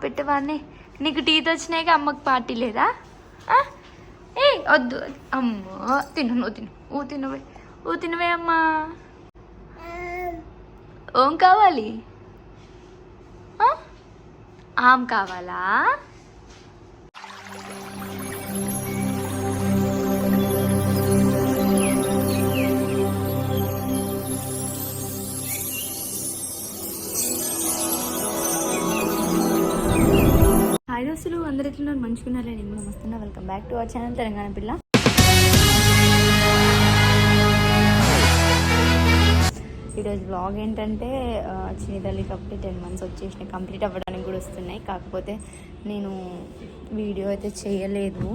ఆ పెట్టవాన్ని నీకు టీత్ వచ్చినాక అమ్మకి పార్టీ లేదా? ఏ వద్దు. అమ్మో తిను నువ్వు తిను. ఊ తినవే. ఊ తినవే అమ్మా. ఓం కావాలి? ఆ? ఆమ్ కావాలా? అసలు దోస్తులు అందరు ఎట్లున్నారు మంచుకున్నారా నేను నమస్తున్నా welcome back to our channel Telangana పిల్ల. ఈరోజు బ్లాగ్ ఏంటంటే చిన్నతల్లి చిన్ని టెన్ మంత్స్ వచ్చేసిన కంప్లీట్ అవ్వడానికి కూడా వస్తున్నాయి. కాకపోతే నేను వీడియో అయితే చేయలేదు.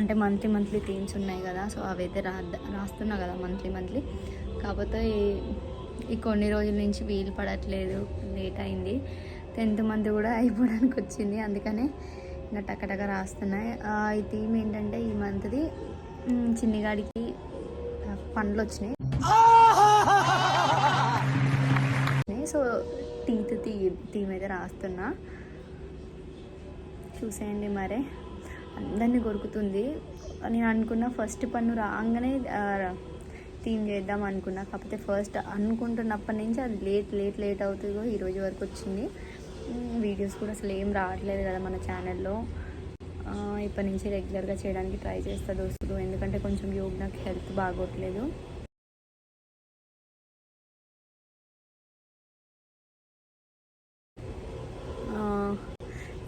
అంటే మంత్లీ మంత్లీ థీమ్స్ ఉన్నాయి కదా సో అవైతే రా రాస్తున్నా కదా మంత్లీ మంత్లీ కాకపోతే ఈ కొన్ని రోజుల నుంచి వీలు పడట్లేదు. లేట్ అయింది. టెన్త్ మంత్ కూడా అయిపోవడానికి వచ్చింది. అందుకనే ఇంకా టకటక రాస్తున్నాయి ఈ థీమ్ ఏంటంటే ఈ మంత్ది చిన్నగాడికి పండ్లు వచ్చినాయి. సో టీత్ తీ థీమ్ అయితే రాస్తున్నా. చూసేయండి మరే. అందరినీ కొరుకుతుంది. నేను అనుకున్న ఫస్ట్ పన్ను రాగానే థీమ్ చేద్దాం అనుకున్నా. కాకపోతే ఫస్ట్ అనుకుంటున్నప్పటి నుంచి అది లేట్ లేట్ లేట్ అవుతుందో ఈరోజు వరకు వచ్చింది. వీడియోస్ కూడా అసలు ఏం రావట్లేదు కదా మన ఛానల్లో. ఇప్పటి నుంచి రెగ్యులర్గా చేయడానికి ట్రై చేస్తా దోస్తులు. ఎందుకంటే కొంచెం యోగ్ నాకు హెల్త్ బాగోట్లేదు.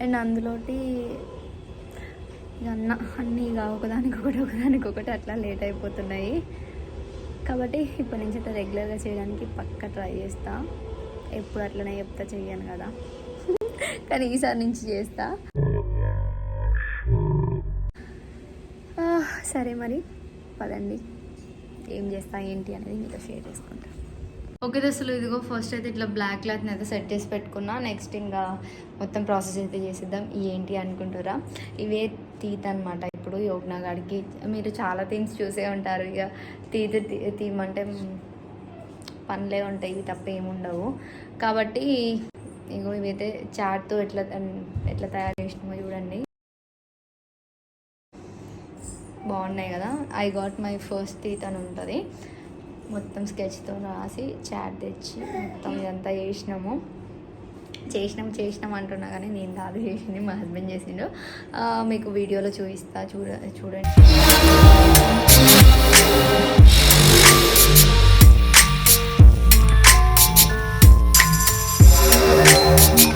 అండ్ అందులోటి అన్న అన్నీ ఇక ఒకదానికి ఒకటి ఒకదానికి ఒకటి అట్లా లేట్ అయిపోతున్నాయి. కాబట్టి ఇప్పటి నుంచి అయితే రెగ్యులర్గా చేయడానికి పక్క ట్రై చేస్తా. ఎప్పుడు అట్లనే చెప్తా చెయ్యను కదా. కానీ ఈసారి నుంచి చేస్తా. సరే మరి. పదండి. ఏం చేస్తా ఏంటి అనేది మీతో షేర్ చేసుకుంటా. ఓకే దసలు ఇదిగో ఫస్ట్ అయితే ఇట్లా బ్లాక్ క్లాత్ని అయితే సెట్ చేసి పెట్టుకున్నా. నెక్స్ట్ ఇంకా మొత్తం ప్రాసెస్ అయితే చేసేద్దాం. ఏంటి అనుకుంటారా ఇవే తీత అనమాట ఇప్పుడు యోగ్నగాడికి మీరు చాలా థింగ్స్ చూసే ఉంటారు. ఇక తీత్ తీయమంటే పనులే ఉంటాయి. తప్ప ఏముండవు కాబట్టి ఇగో ఇవైతే చాట్తో ఎట్లా ఎట్లా తయారు చేసినామో చూడండి. బాగున్నాయి కదా. I got my first teeth అని ఉంటుంది. మొత్తం స్కెచ్తో రాసి చాట్ తెచ్చి మొత్తం ఇదంతా చేసినాము. చేసినాం చేసినాం అంటున్నా కానీ నేను కాదు చేసింది మా హస్బెండ్ చేసిండు. మీకు వీడియోలో చూపిస్తా చూడ చూడండి. అంటే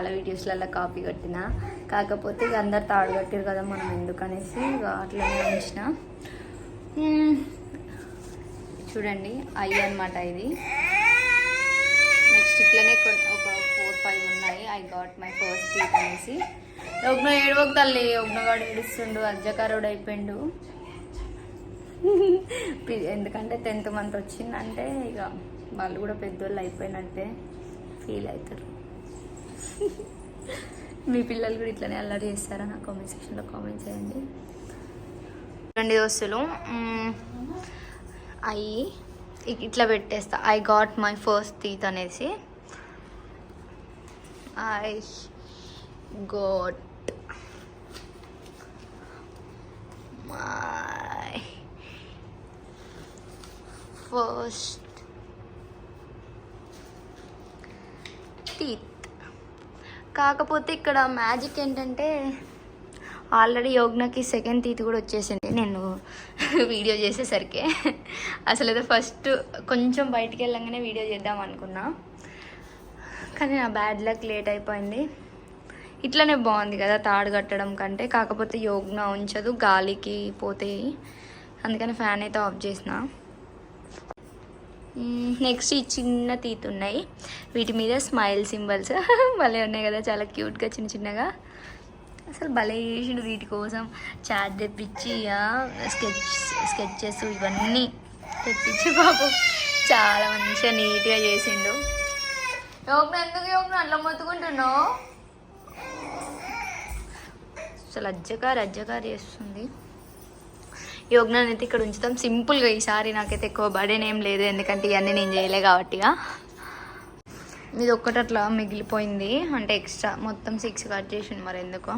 చాలా వీడియోస్లలో కాపీ కట్టిన. కాకపోతే ఇక అందరు తాడు కట్టారు కదా మనం ఎందుకనేసి ఇక అట్లనే ఉంచిన. చూడండి ఐ అన్నమాట ఇది. నెక్స్ట్ ఇట్లనే కొన్ని ఒక ఫోర్ ఫైవ్ ఉన్నాయి. I got my first teeth అనేసి. ఒగ్న ఏడవకు తల్లి ఒకనగాడు ఏడుస్తుండు అజ్జకారుడు అయిపోయిండు. ఎందుకంటే టెన్త్ మంత్ వచ్చిందంటే ఇక వాళ్ళు కూడా పెద్దోళ్ళు అయిపోయినట్టే ఫీల్ అవుతారు. మీ పిల్లలు కూడా ఇట్లనే అల్లరి చేస్తారా? నా కామెంట్ సెక్షన్లో కామెంట్ చేయండి. రెండు దోస్తులు. అయ్యి ఇట్లా పెట్టేస్తా. I got my first teeth అనేసి. I got my first teeth కాకపోతే ఇక్కడ మ్యాజిక్ ఏంటంటే ఆల్రెడీ యోగ్నకి సెకండ్ తీతి కూడా వచ్చేసింది. నేను వీడియో చేసేసరికి. అసలు అయితే ఫస్ట్ కొంచెం బయటికి వెళ్ళంగానే వీడియో చేద్దాం అనుకున్నా. కానీ నా బ్యాడ్ లక్ లేట్ అయిపోయింది. ఇట్లనే బాగుంది కదా తాడు కట్టడం కంటే. కాకపోతే యోగ్న ఉంచదు గాలికి పోతాయి. అందుకని ఫ్యాన్ అయితే ఆఫ్ చేసిన. నెక్స్ట్ ఈ చిన్న తీత్ ఉన్నాయి. వీటి మీద స్మైల్ సింబల్స్ భలే ఉన్నాయి కదా చాలా క్యూట్గా చిన్న చిన్నగా. అసలు భలే చేసిండు వీటి కోసం. చాట్ తెప్పించి స్కెచ్ స్కెచెస్ ఇవన్నీ తెప్పించి బాబు చాలా మంచిగా నీట్గా చేసిండు. యోగన ఎందుకు యోగన అట్లా మొత్తుకుంటున్నావు? అసలు అజ్జకారు అజ్జకారు చేస్తుంది. యోగ్నాన్ని అయితే ఇక్కడ ఉంచుతాం. సింపుల్గా ఈసారి నాకైతే ఎక్కువ బర్డెన్ ఏం లేదు. ఎందుకంటే ఇవన్నీ నేను చేయలే కాబట్టిగా ఇది ఒక్కటి అట్లా మిగిలిపోయింది. అంటే ఎక్స్ట్రా మొత్తం సిక్స్ కట్ చేసిండు మరి ఎందుకో.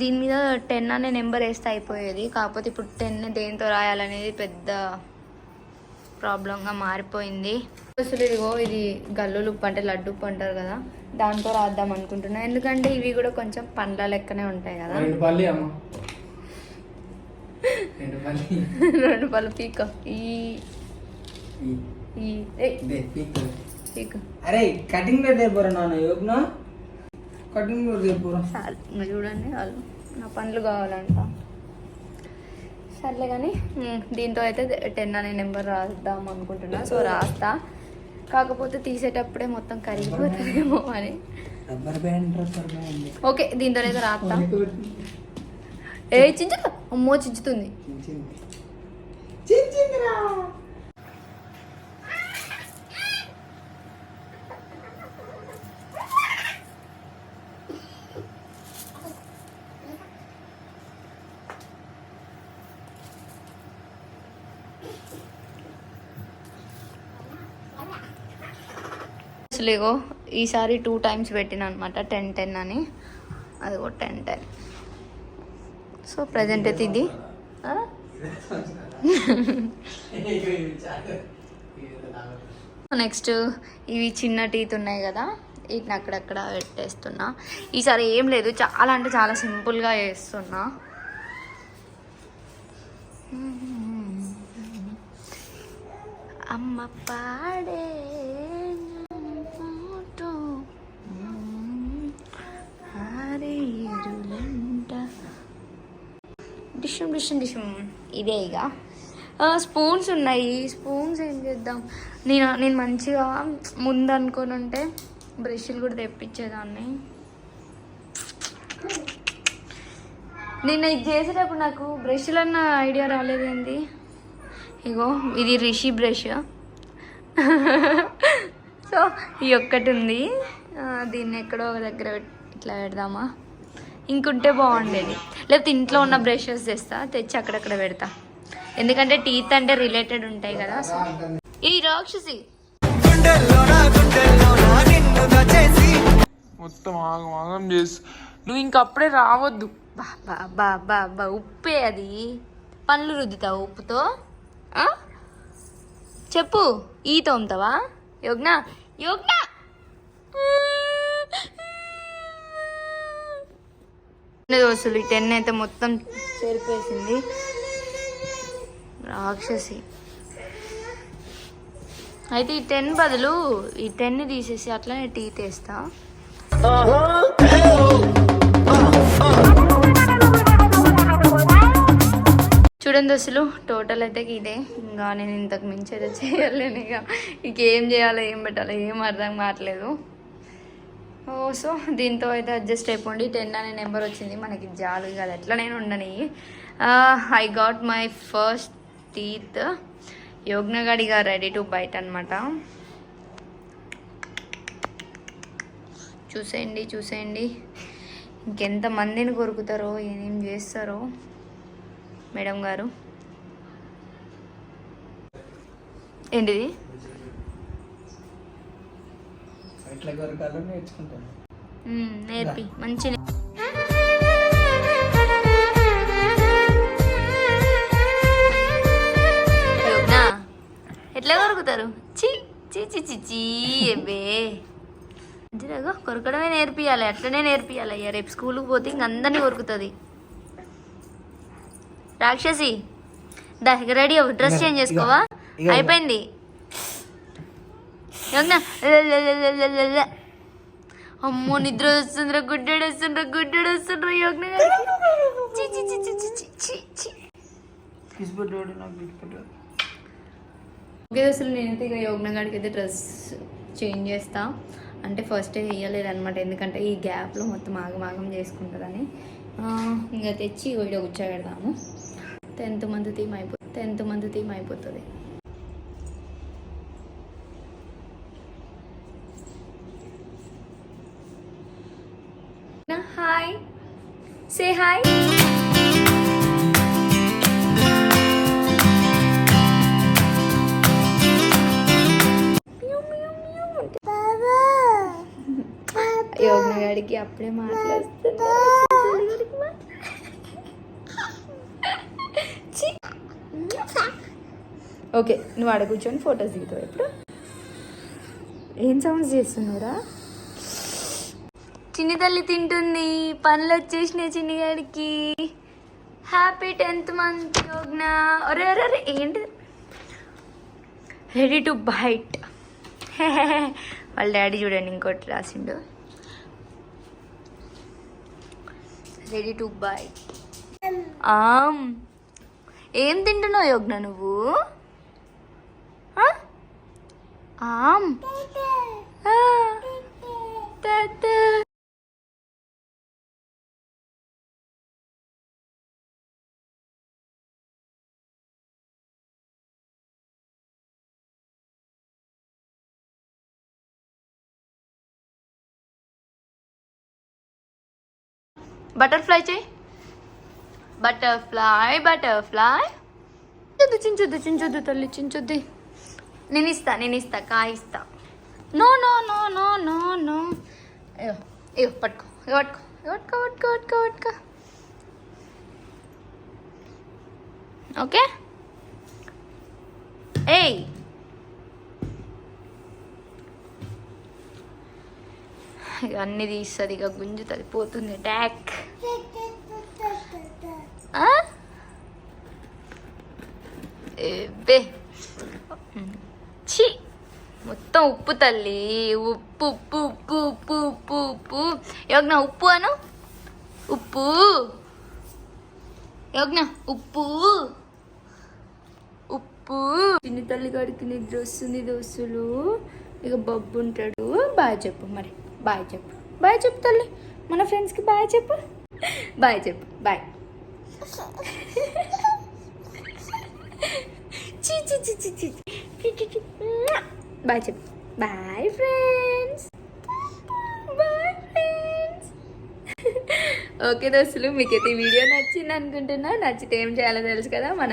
దీని మీద టెన్ అనే నెంబర్ వేస్తే అయిపోయేది. కాకపోతే ఇప్పుడు టెన్ దేంతో రాయాలనేది పెద్ద ప్రాబ్లంగా మారిపోయింది. అసలు ఇదిగో ఇది గల్లులు ఉప్పు అంటే లడ్డు ఉప్పు అంటారు కదా దాంతో రాద్దాం అనుకుంటున్నా. ఎందుకంటే ఇవి కూడా కొంచెం పండ్ల లెక్కనే ఉంటాయి కదా. రెండు పళ్ళు పీక. ఈ. అరే కటింగ్ బెడ్ అయిపోరా నాన్న యోగ్న కటింగ్ చాలు ఇంకా చూడండి వాళ్ళు. నా పండ్లు కావాలంట. సర్లే కానీ దీంతో అయితే టెన్ అనే నెంబర్ రాద్దాం అనుకుంటున్నా. సో రాస్తా. కాకపోతే తీసేటప్పుడే మొత్తం కరిగిపోతుందేమో అని. ఓకే దీంతో అయితే రాస్తా ఏ చించు. అమ్మో చించుతుంది ఇగో ఈసారి టూ టైమ్స్ పెట్టిన అనమాట టెన్ టెన్ అని. అదిగో టెన్ టెన్ సో ప్రజెంట్ అయితే ఇది. నెక్స్ట్ ఇవి చిన్న టీత్ ఉన్నాయి కదా వీటిని అక్కడక్కడ పెట్టేస్తున్నా. ఈసారి ఏం లేదు చాలా అంటే చాలా సింపుల్గా వేస్తున్నా అమ్మ పాడే పాటు ఆరేరులంట డిషం డిషం డిషం. ఇదే ఇక. స్పూన్స్ ఉన్నాయి. స్పూన్స్ ఏం చేద్దాం? నేను నేను మంచిగా ముందు అనుకొని ఉంటే బ్రష్లు కూడా తెప్పించేదాన్ని. నిన్న ఇది చేసేటప్పుడు నాకు బ్రష్లు అన్న ఐడియా రాలేదేంది ఇగో ఇది రిషి బ్రష్. సో ఈ ఒక్కటి ఉంది. దీన్ని ఎక్కడో ఒక దగ్గర ఇట్లా పెడదామా? ఇంకుంటే బాగుండేది. లేకపోతే ఇంట్లో ఉన్న బ్రషెస్ తెస్తా తెచ్చి అక్కడక్కడ పెడతా. ఎందుకంటే టీత్ అంటే రిలేటెడ్ ఉంటాయి కదా ఈ రాక్షసి. మొత్తం ఆగం ఆగం చేసి. నువ్వు ఇంకప్పుడే రావద్దు. బా ఉప్పే అది. పళ్ళు రుద్దుతావు ఉప్పుతో? చెప్పు ఈ తోముతావా? యోగ్న? యోగ్న? దోశలు ఈ టెన్ అయితే మొత్తం చెరిపేసింది రాక్షసి. అయితే ఈ టెన్ బదులు ఈ టెన్ తీసేసి అట్లనే టీ తెస్తా చూడండి అసలు టోటల్ అయితే ఇదే. ఇంకా నేను ఇంతకు మించి అయితే చేయలేను ఇక. ఇంకేం చేయాలో ఏం పెట్టాలో ఏం అర్థం కావట్లేదు. సో దీంతో అయితే అడ్జస్ట్ అయిపోండి. టెన్ అనే నెంబర్ వచ్చింది. మనకి జాలు కాదు ఎట్లా నేను ఉండని. I got my first teeth యోగ్నగాడిగా ready to bite అనమాట చూసేయండి చూసేయండి. ఇంకెంత మందిని కొరుకుతారో ఏం చేస్తారో మేడం గారు. ఏంటిది? ఎట్లా కొరకాలో నేర్చుకుంటాను. నేర్పి మంచి ఎట్లా కొరుకుతారు చి చి చి చి చీ ఎబ్బే అంతేలాగా కొరకడమే నేర్పియాలి అట్లనే నేర్పియాలి. అయ్యా రేపు స్కూల్కి పోతే ఇంక అందరినీ కొరుకుతుంది. రాక్షసి దా రెడీ అవ్వు డ్రెస్ చేంజ్ చేసుకోవా. అయిపోయింది. అమ్మో నిద్ర వస్తుండ్రా గుడ్డడు వస్తుండ్రా గుడ్డడు వస్తుండ్రా యోగ్న ఓకే అసలు నేనైతే ఇక యోగ్న గారికి అయితే డ్రెస్ చేంజ్ చేస్తా. అంటే ఫస్ట్ వేయలేదనమాట ఎందుకంటే ఈ గ్యాప్లో మొత్తం ఆగమాగం చేసుకుంటుందని. ఇంకా తెచ్చి వీడియో కూర్చోబెడదాము. టెన్త్ మంత్ థీమ్ అయిపోతుంది టెన్త్ మంత్ థీమ్ అయిపోతుంది. సే హాయ్ యోగన గాడికి అప్పుడే మాట్లాడుతున్నా. ఓకే నువ్వు ఆడ కూర్చొని ఫొటోస్ దిగుతావు ఎప్పుడు? ఏం సౌండ్స్ చేస్తున్నావురా? చిన్ని తల్లి తింటుంది. పనులు వచ్చేసినాయి చిన్నిగాడికి. Happy tenth month Yogna. ఒరే ఏంటి రెడీ టు బైట్ వాళ్ళ డాడీ చూడండి ఇంకోటి రాసిండు. రెడీ టు బైట్ ఏం తింటున్నావు యోగ్న నువ్వు? బటర్ఫ్లై చేయి. Butterfly butterfly. చించొద్దు చించొద్దు చించొద్దు తల్లి చించొద్దు. నేను ఇస్తా నేను ఇస్తా కాయ ఇస్తా no no no no no no. అయ్యో అయ్యో పట్టుకో పట్టుకో పట్టుకో పట్టుకో పట్టుకో పట్టుకో. ఓకే? ఏయ్ అన్ని తీస్తుంది ఇక గుంజుతుంది పోతుంది ట్యాక్ ఏబే ఛీ. మొత్తం ఉప్పు తల్లి. ఉప్పు ఉప్పు ఉప్పు ఉప్పు ఉప్పు ఉప్పు. యోగ్న ఉప్పు అను? ఉప్పు. యోగ్న ఉప్పు. ఉప్పు. చిన్ని తల్లి గారికి నిద్ర వస్తుంది దోస్తులు ఇక బొబ్బు ఉంటాడు. బాగా చెప్పు మరి. బాయ్ చెప్పు. బాయ్ చెప్పు తల్లి. మన ఫ్రెండ్స్కి బాయ్ చెప్పు. బాయ్ చెప్పు. బాయ్. బాయ్ చెప్పు. బాయ్ ఫ్రెండ్స్ ఓకే దోస్తులు మీకైతే ఈ వీడియో నచ్చింది అనుకుంటున్నా. నచ్చితే ఏం చేయాలో తెలుసు కదా మన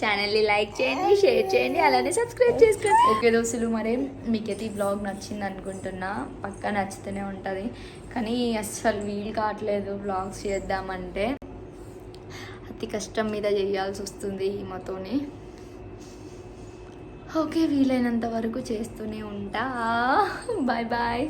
ఛానల్ని లైక్ చేయండి షేర్ చేయండి అలానే సబ్స్క్రైబ్ చేసుకోండి. ఓకే దోస్తులు మరి మీకైతే ఈ బ్లాగ్ నచ్చింది అనుకుంటున్నా. పక్కా నచ్చుతూనే ఉంటుంది. కానీ అస్సలు వీలు కావట్లేదు బ్లాగ్స్ చేద్దామంటే. అతి కష్టం మీద చేయాల్సి వస్తుంది ఈమెతోని ఓకే వీలైనంత వరకు చేస్తూనే ఉంటా. Bye bye.